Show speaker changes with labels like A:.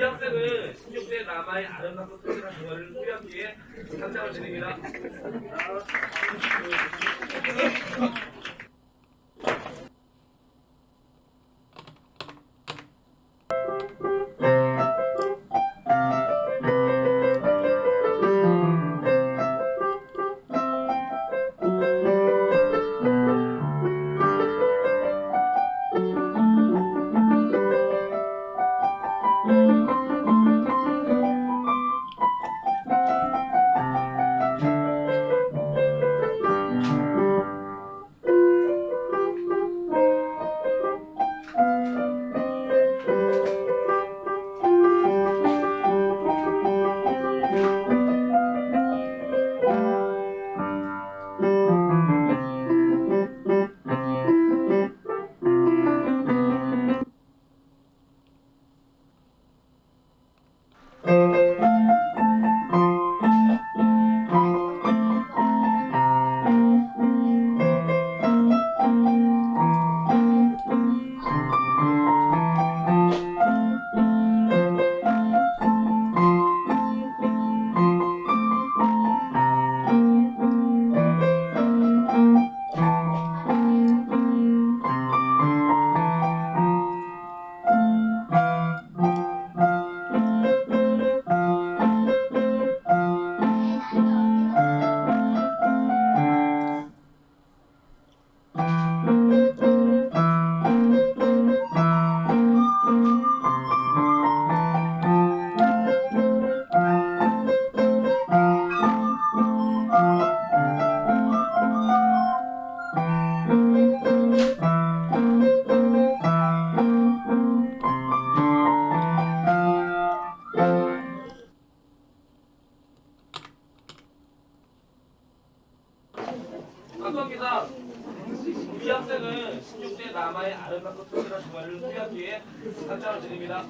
A: 이 학생은 16세 남아의 아름답고 특별한 그녀를 수여하기 위해 상장을 드립니다. Thank you. 감사합니다. 이 학생은 16세 남아의 아름답고 특별한 수여하기 위해 상장을 드립니다.